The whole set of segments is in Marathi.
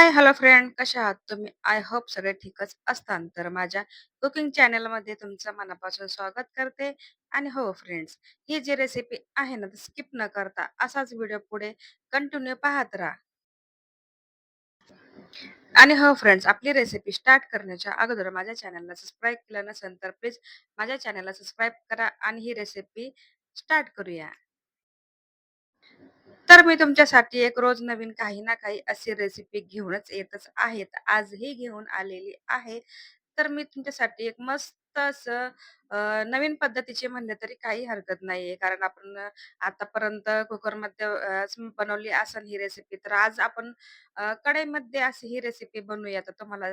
हाय, हॅलो फ्रेंड कशा आहात तुम्ही? आय होप सगळे ठीकच असतान तर माझ्या कुकिंग चॅनलमध्ये तुमचं मनापासून स्वागत करते. आणि हो फ्रेंड्स, ही जी रेसिपी आहे ना, स्किप न करता असाच व्हिडिओ पुढे कंटिन्यू पाहत राहा. आणि हो फ्रेंड्स, आपली रेसिपी स्टार्ट करण्याच्या अगोदर माझ्या चॅनलला सबस्क्राईब केलं नसेल तर प्लीज माझ्या चॅनलला सबस्क्राईब करा आणि ही रेसिपी स्टार्ट करूया. तर मी तुमच्यासाठी एक रोज नवीन काही ना काही अशी रेसिपी घेऊनच येतच आहे. आजही घेऊन आलेली आहे. तर मी तुमच्यासाठी एक मस्त असं नवीन पद्धतीचे म्हणले तरी काही हरकत नाहीये. कारण आपण आतापर्यंत कुकरमध्ये बनवली असेल ही रेसिपी. तर आज आपण कढईमध्ये अशी ही रेसिपी बनवूया. तर तुम्हाला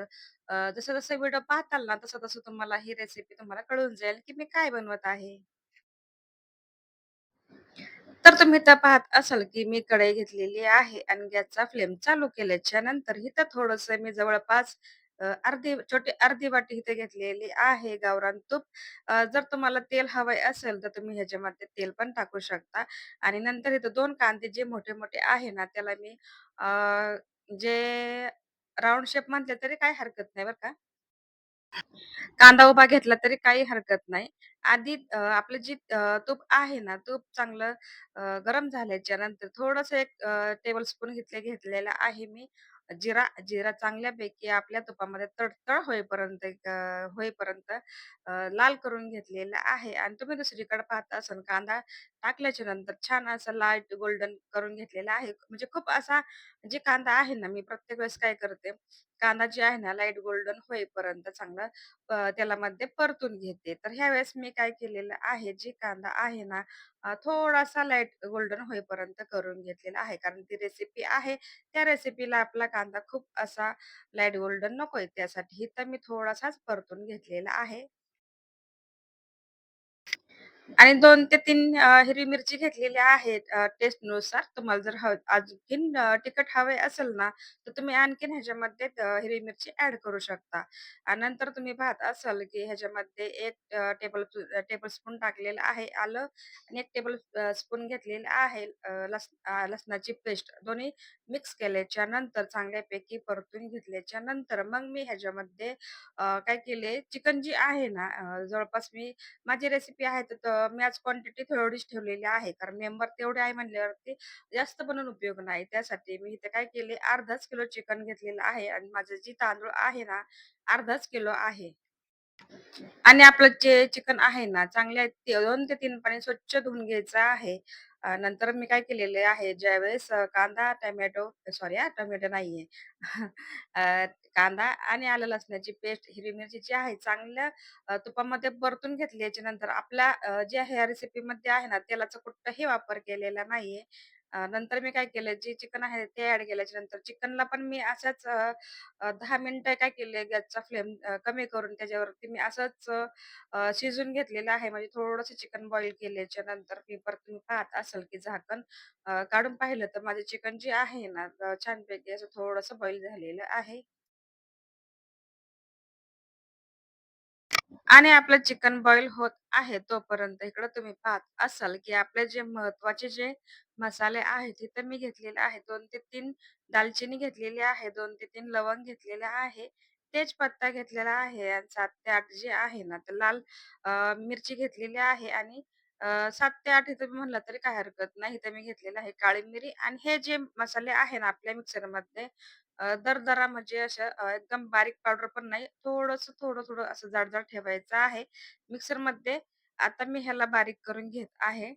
जसं-जसं व्हिडिओ पाहताल ना, तसं-तसं तुम्हाला ही रेसिपी तुम्हाला कळून जाईल, की मी काय बनवत आहे. तर तुम्ही तर पाहत असाल, की मी कढई घेतलेली आहे आणि गॅसचा फ्लेम चालू केल्याच्यानंतर इथं थोडस मी जवळपास अ, अर्धी छोटी अर्धी वाटी इथे घेतलेली आहे गावरान तूप. अ, जर तुम्हाला तेल हवं असेल, तर तुम्ही ह्याच्यामध्ये तेल पण टाकू शकता आणि नंतर इथं दोन कांदे जे मोठे-मोठे आहे ना, त्याला मी अ, जे राऊंड शेप म्हटले तरी काही हरकत नाही बरं का. कांदा उभा घेतला तरी काही हरकत नाही. आधी अ, आपलं जे अ, तूप आहे ना, तूप चांगलं अ, गरम झाल्याच्यानंतर थोडंसं एक अ, टेबलस्पून घेतले घेतलेला आहे मी जिरा. जिरा चांगल्यापैकी आपल्या तुपामध्ये तडतड होईपर्यंत एक अ, होईपर्यंत अ, लाल करून घेतलेला आहे आणि तुम्ही दुसरीकडे पाहत असाल कांदा टाकल्याच्या नंतर छान असा लाइट गोल्डन करून घेतलेला आहे. म्हणजे खूप असा जे कांदा आहे ना, मी प्रत्येक वेळेस काय करते, कांदा जे आहे ना, लाइट गोल्डन होईपर्यंत चांगला अ, तेलामध्ये परतून घेते. तर ह्यावेळेस मी काय केलेलं आहे, जे कांदा आहे ना, अ, थोडासा लाइट गोल्डन होईपर्यंत करून घेतलेला आहे. कारण ती रेसिपी आहे, त्या रेसिपीला आपला कांदा खूप असा लाइट गोल्डन नकोय त्यासाठी तर मी थोडासाच परतून घेतलेला आहे. आणि 2 ते 3 अ, हिरवी मिरची घेतलेली आहेत अ, टेस्टनुसार. तुम्हाला जर हव आणखीन अ, तिखट हवे असेल ना, तर तुम्ही आणखीन ह्याच्यामध्ये अ, हिरवी मिरची ॲड करू शकता. आणि नंतर तुम्ही पाहत असाल, की ह्याच्यामध्ये 1 अ, टेबल टेबलस्पून टाकलेलं आहे आलं आणि 1 टेबल अ, स्पून घेतलेलं आहे अ, लस अ, लसणाची पेस्ट. दोन्ही मिक्स केल्याच्यानंतर चांगल्यापैकी परतून घेतल्याच्या नंतर मग मी ह्याच्यामध्ये अ, काय केले, चिकन जी आहे ना, अ, जवळपास मी माझी रेसिपी आहे तर मॅच क्वांटिटी थोडीच ठेवलेली आहे. कारण मेंबर तेवढे आहे म्हणल्यावरती जास्त बनवून उपयोग नाही. त्यासाठी मी इथे काय केले अर्धाच किलो चिकन घेतलेलं आहे आणि माझं जी तांदूळ आहे ना, अर्धाच किलो आहे. आणि आपलं जे चिकन आहे ना, चांगले दोन ते तीन पाणी स्वच्छ धुवून घ्यायचं आहे. अ, नंतर मी काय केलेले आहे, ज्यावेळेस अ, कांदा, टोमॅटो सॉरी हां, टोमॅटो नाहीये. अ, कांदा आणि आलं लसणाची पेस्ट, हिरवी मिरची जी आहे चांगल्या अ, तुपामध्ये परतून घेतल्याच्या नंतर आपल्या अ, जे ह्या रेसिपीमध्ये आहे ना, तेलाचा कुठलाही वापर केलेला नाहीये. अ, नंतर मी काय केलं, जे चिकन आहे ते ॲड केल्याच्यानंतर चिकनला पण मी असंच अ, अ, 10 मिनिटं काय केले, गॅसचा फ्लेम अ, कमी करून त्याच्यावरती मी असंच अ, शिजवून घेतलेलं आहे. म्हणजे थोडंसं चिकन बॉईल केल्याच्यानंतर मी परत तुम्ही पाहत असाल, की झाकण अ, काढून पाहिलं तर माझे चिकन जे आहे ना, अ, छानपैकी असं थोडंसं बॉईल झालेलं आहे. आणि आपलं चिकन बॉईल होत आहे तोपर्यंत इकडं तुम्ही पाहत असाल, की आपले जे महत्त्वाचे जे मसाले आहेत, तिथे मी घेतलेले आहे दोन ते तीन दालचिनी घेतलेली आहे, दोन ते तीन लवंग घेतलेले आहे, तेजपत्ता घेतलेला आहे आणि सात ते आठ जे आहे ना, तर लाल मिरची घेतलेली आहे आणि सात ते आठ इथं म्हणलं तरी काही हरकत नाही. इथे मी घेतलेलं आहे काळी मिरी आणि हे जे मसाले आहे ना आपल्या मिक्सरमध्ये अ, दरदरा म्हणजे अशा अ, एकदम बारीक पावडर पण नाही. थोडंसं, थोडं-थोडं असं जाड-जाड ठेवायचं आहे मिक्सरमध्ये. आता मी ह्याला बारीक करून घेत आहे.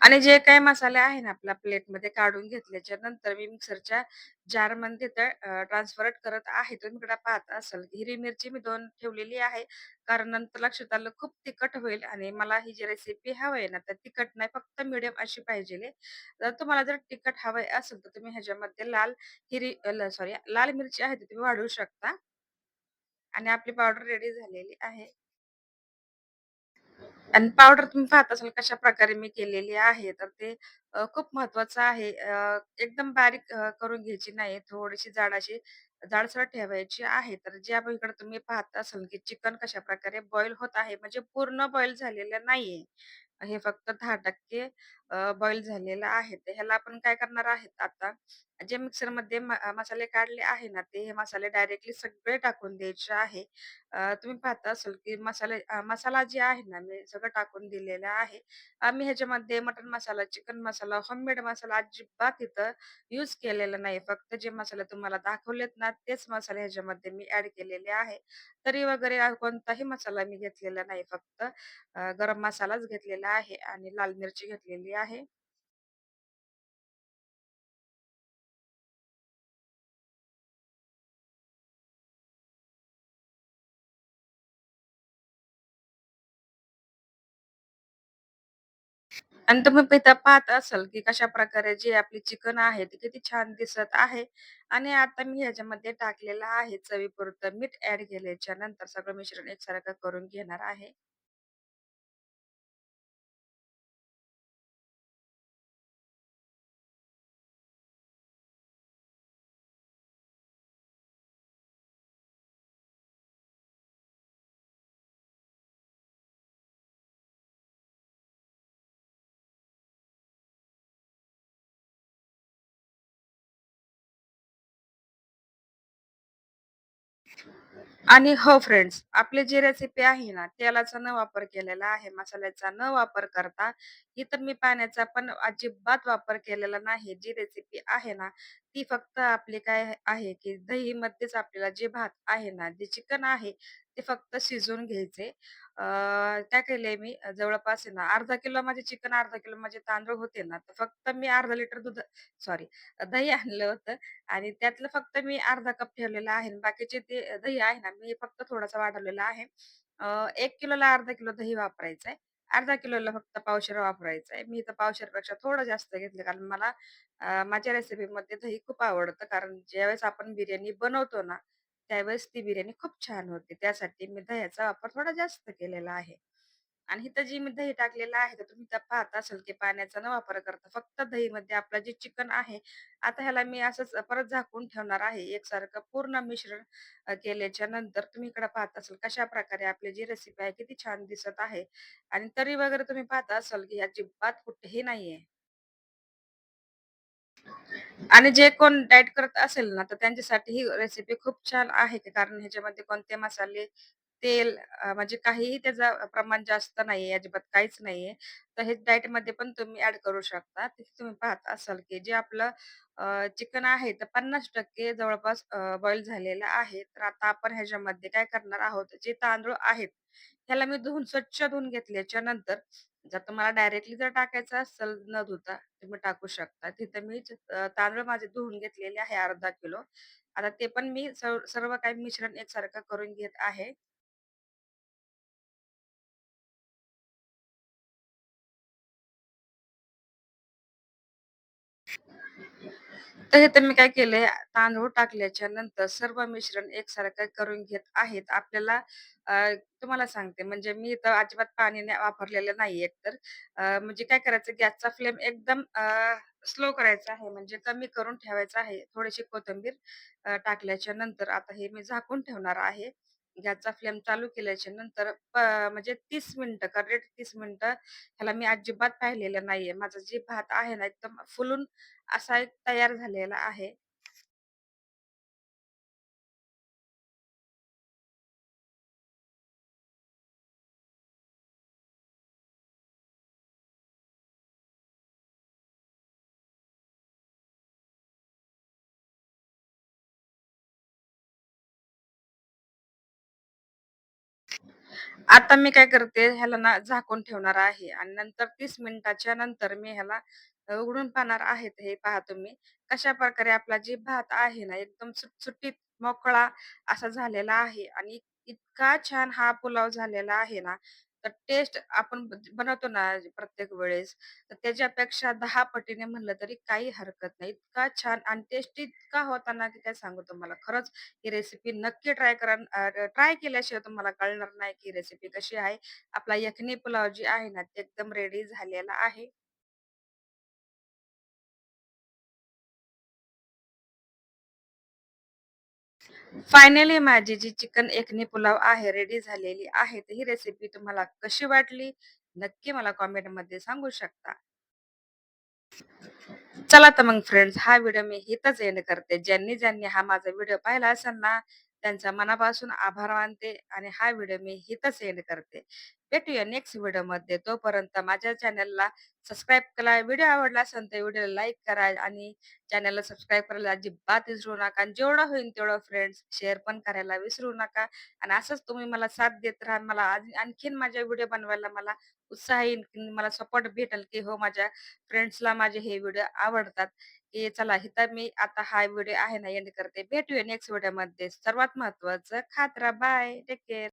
आणि जे काही मसाले आहे ना आपल्या प्लेटमध्ये काढून घेतल्याच्या नंतर मी मिक्सरच्या जारमध्ये तर ट्रान्सफरट ट्रान्सफर करत आहे. तुम्ही इकडे पाहत असाल हिरवी मिरची मी दोन ठेवलेली आहे. कारण नंतर लक्षात आलं खूप तिखट होईल आणि मला ही जी रेसिपी हवी आहे ना, तर तिखट नाही फक्त मिडियम अशी पाहिजेल जर तुम्हाला जर तिखट हवं असेल, तर तुम्ही ह्याच्यामध्ये लाल हिरी सॉरी लाल मिरची आहे ती तुम्ही वाढवू शकता. आणि आपली पावडर रेडी झालेली आहे. आणि पावडर तुम्ही पाहत असाल कशाप्रकारे मी केलेली आहे. तर ते अ, खूप महत्वाचं आहे. अ, एकदम बारीक अ, करून घ्यायची नाही. थोडीशी जाड अशी जाडसर ठेवायची आहे. तर ज्या इकडे तुम्ही पाहत असाल, की चिकन कशा प्रकारे बॉईल होत आहे. म्हणजे पूर्ण बॉईल झालेलं नाहीये. हे फक्त दहा टक्के अ बॉईल झालेलं आहे. तर ह्याला आपण काय करणार आहेत आता, जे मिक्सरमध्ये म मसाले काढले आहे ना, ते हे मसाले डायरेक्टली सगळे टाकून द्यायचे आहे. अ, तुम्ही पाहता असाल की मसाले अ, मसाला जे आहे ना, मी सगळं टाकून दिलेलं आहे. आम्ही ह्याच्यामध्ये मटण मसाला, चिकन मसाला, होममेड मसाला अजिबात इथं यूज केलेला नाही. फक्त जे मसाले तुम्हाला दाखवलेत ना, तेच मसाले ह्याच्यामध्ये मी ॲड केलेले आहे. तरी वगैरे अ, कोणताही मसाला मी घेतलेला नाही. फक्त अ, गरम मसालाच घेतलेला आहे आणि लाल मिरची घेतलेली आहे. आणि तुम्ही इथं पाहत असाल, की कशा प्रकारे जे आपली चिकन आहे, ते किती छान दिसत आहे आणि आता मी ह्याच्यामध्ये टाकलेलं आहे चवीपुरतं मीठ ऍड केल्याच्यानंतर सगळं मिश्रण एकसारखं करून घेणार आहे. आणि हो फ्रेंड्स, आपली जी रेसिपी आहे ना, तेलाचा न वापर केलेला आहे, मसाल्याचा न वापर करता, इथं मी पाण्याचा पण अजिबात वापर केलेला नाही. जी रेसिपी आहे ना, ती फक्त आपली काय आहे, की दही मध्येच आपल्याला जे भात आहे ना, जे चिकन आहे, ते फक्त शिजवून घ्यायचे. अ, काय केलंय मी अ, जवळपास आहे ना, अर्धा किलो माझे चिकन, अर्धा किलो माझे तांदूळ होते ना, तर फक्त मी अर्धा लिटर दूध सॉरी दही आणलं होतं आणि त्यातलं फक्त मी अर्धा कप ठेवलेला आहे आणि बाकीचे ते दही आहे ना, मी फक्त थोडासा वाढवलेला आहे. एक किलोला अर्धा किलो दही वापरायचं आहे. अर्धा किलोला फक्त पावशेर वापरायचं आहे. मी तर पावशेरपेक्षा थोडं जास्त घेतलं कारण मला माझ्या रेसिपीमध्ये दही खूप आवडतं. कारण ज्यावेळेस आपण बिर्याणी बनवतो ना, त्यावेळेस ती बिर्याणी खूप छान होते. त्यासाठी मी दह्याचा वापर थोडा जास्त केलेला आहे. आणि इथं जी मी दही टाकलेलं आहे, तर तुम्ही त्या पाहत असाल की पाण्याचा न वापर करता फक्त दहीमध्ये आपलं जे चिकन आहे, आता ह्याला मी असंच परत झाकून ठेवणार आहे. एकसारखं पूर्ण मिश्रण केल्याच्यानंतर तुम्ही इकडे पाहत असाल कशा प्रकारे आपली जी रेसिपी आहे किती छान दिसत आहे आणि तरी वगैरे तुम्ही पाहत असाल की अजिबात कुठेही नाहीये. आणि जे कोण डाएट करत असेल ना, तर त्यांच्यासाठी ही रेसिपी खूप छान आहे, कारण ह्याच्यामध्ये कोणते मसाले, तेल अ, म्हणजे काहीही त्याचं प्रमाण जास्त नाहीये, अजिबात काहीच नाहीये. तर हे डाएटमध्ये पण तुम्ही ॲड करू शकता. तिथे तुम्ही पाहत असाल, की जे आपलं चिकन आहे, तर 50% जवळपास बॉईल झालेलं आहे. तर आता आपण ह्याच्यामध्ये काय करणार आहोत, जे तांदूळ आहेत, ह्याला मी धुवून स्वच्छ धुवून घेतल्याच्या नंतर जर तुम्हाला डायरेक्टली जर टाकायचं असेल न धुता, तुम्ही टाकू शकता. तिथं मी अ, तांदूळ माझे धुवून घेतलेले आहे अर्धा किलो. आता ते पण मी सर्व सर्व काही मिश्रण एकसारखं करून घेत आहे. तर इथं मी काय केलंय, तांदूळ टाकल्याच्या नंतर सर्व मिश्रण एकसारखं करून घेत आहेत. आपल्याला अ, तुम्हाला सांगते म्हणजे मी इथं अजिबात पाणी नाही वापरलेलं नाही एकतर. अ, म्हणजे काय करायचं गॅसचा फ्लेम एकदम स्लो करायचा आहे म्हणजे कमी करून ठेवायचा आहे. थोडीशी कोथिंबीर अ, टाकल्याच्या नंतर आता हे मी झाकून ठेवणार आहे. गॅसचा फ्लेम चालू केल्याच्यानंतर प म्हणजे 30 मिनिटं करेक्ट 30 मिनिटं ह्याला मी अजिबात पाहिलेलं नाहीये. माझा जे भात आहे ना एकदम फुलून असा एक तयार झालेला आहे. आता मी काय करते, ह्याला ना झाकून ठेवणार आहे आणि नंतर 30 मिनिटाच्या नंतर मी ह्याला उघडून पाहणार आहेत हे पहा तुम्ही कशाप्रकारे आपला जे भात आहे ना, एकदम सुटसुटीत मोकळा असा झालेला आहे आणि इतका छान हा पुलाव झालेला आहे ना, तर टेस्ट आपण बनवतो ना प्रत्येक वेळेस, तर त्याच्यापेक्षा दहा पटीने म्हणलं तरी काही हरकत नाही. इतका छान आणि टेस्टी इतका होता ना, की काय सांगू तुम्हाला. खरंच ही रेसिपी नक्की ट्राय करा. ट्राय केल्याशिवाय तुम्हाला कळणार नाही की रेसिपी कशी आहे. आपला यखनी पुलाव जी आहे ना, ते एकदम रेडी झालेला आहे. फायनली माझी जी चिकन एकनी पुलाव आहे, रेडी झालेली आहे. तर ही रेसिपी तुम्हाला कशी वाटली? नक्की मला कमेंटमध्ये सांगू शकता. चला तर मग फ्रेंड्स, हा व्हिडिओ मी हितच एंड करते. ज्यांनी ज्यांनी हा माझा व्हिडिओ पाहिला असेल ना, त्यांचा मनापासून आभार मानते आणि हा व्हिडिओ मी हितच एंड करते. भेटूया नेक्स्ट व्हिडिओमध्ये. तोपर्यंत माझ्या चॅनलला सबस्क्राईब करा. व्हिडिओ आवडला असेल तर व्हिडिओला लाईक करा आणि चॅनलला सबस्क्राईब करायला अजिबात विसरू नका. आणि जेवढं होईल तेवढं फ्रेंड्स शेअर पण करायला विसरू नका. आणि असंच तुम्ही मला साथ देत राहा. मला आज आणखीन माझ्या व्हिडिओ बनवायला मला उत्साह येईल, मला सपोर्ट भेटेल, की हो माझ्या फ्रेंड्सला माझे हे व्हिडिओ आवडतात. की चला इथं मी आता हा व्हिडिओ आहे ना एंड करते. भेटूया नेक्स्ट व्हिडिओमध्ये. सर्वात महत्त्वाचं खात बाय. Take care.